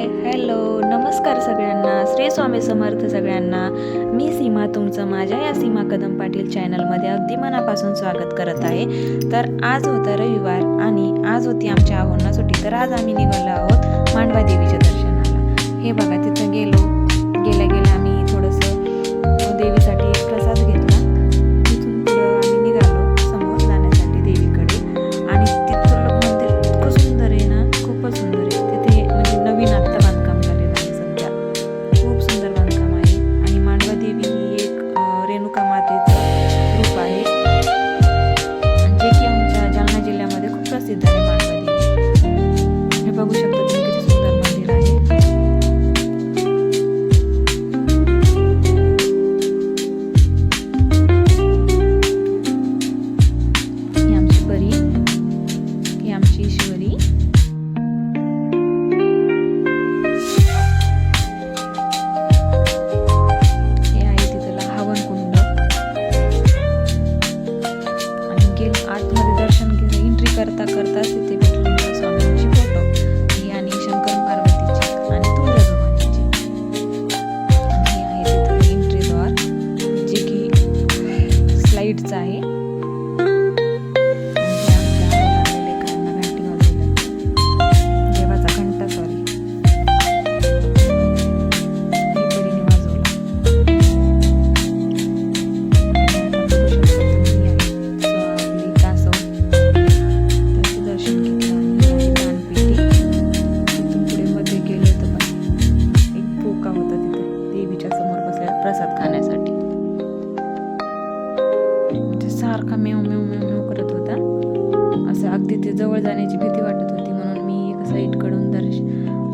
Hi hello नमस्कार सगळ्यांना श्री स्वामी समर्थ सगळ्यांना. मी सीमा तुमचं माझ्या या सीमा कदम पाटील चॅनलमध्ये अगदी मनापासून स्वागत करत आहे. तर आज होता रविवार आणि आज होती आमच्या आहोंना सुट्टी. तर आज आम्ही निघालो आहोत मांडवा देवीच्या दर्शनाला. हे बघा तिथं करता करता तिथे म्हणजे सारखा मेव मेव मेव मेव करत होता. असं अगदी ते जवळ जाण्याची भीती वाटत होती म्हणून मी एक साईडकडून दर्श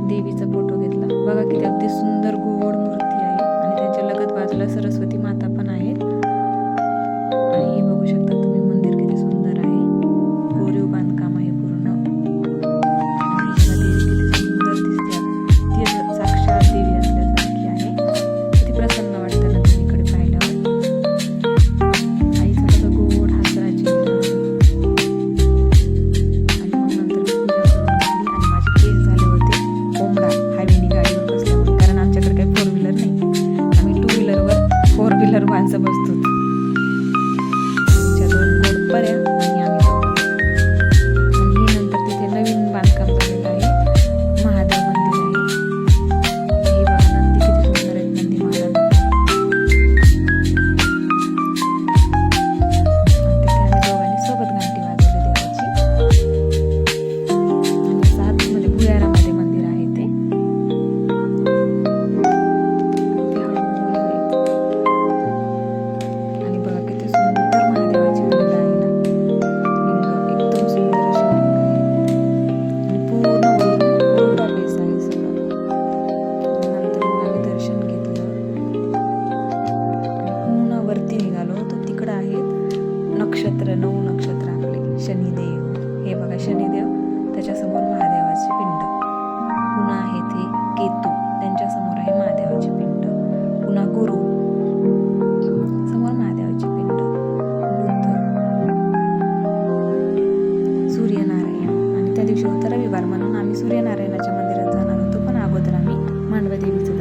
देवीचा फोटो घेतला. बघा किती अगदी सुंदर गोड मूर्ती आहे. आणि त्यांच्या लगत बाजूला सरस्वती माता माणसं बसतो दोन गोड पर्या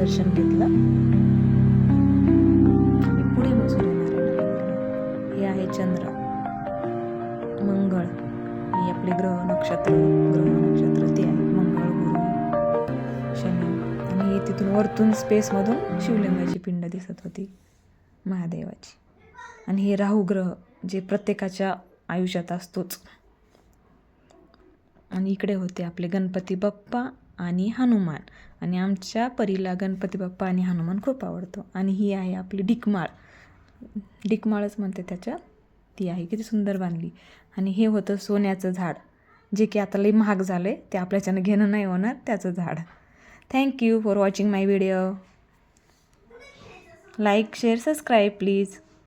दर्शन घेतलं. आणि पुढे हे आहे चंद्र. मंगळ. हे आपले ग्रह नक्षत्र. ग्रह नक्षत्र ते आहे. मंगळ गुरु शनी. आणि हे तिथून वरतून स्पेसमधून शिवलिंगाची पिंड दिसत होती. महादेवाची. आणि हे राहू ग्रह जे प्रत्येकाच्या आयुष्यात असतोच. आणि इकडे होते आपले गणपती बाप्पा आणि हनुमान. आणि आमच्या परीला गणपती बाप्पा आणि हनुमान खूप आवडतो. आणि ही आहे आपली डिकमाळ. डिकमाळच म्हणते त्याच्या. ती आहे किती सुंदर बांधली. आणि हे होतं सोन्याचं झाड. जे की आता लई महाग झालं आहे ते आपल्याच्यानं घेणं नाही होणार त्याचं झाड. Thank you for watching my video like share subscribe please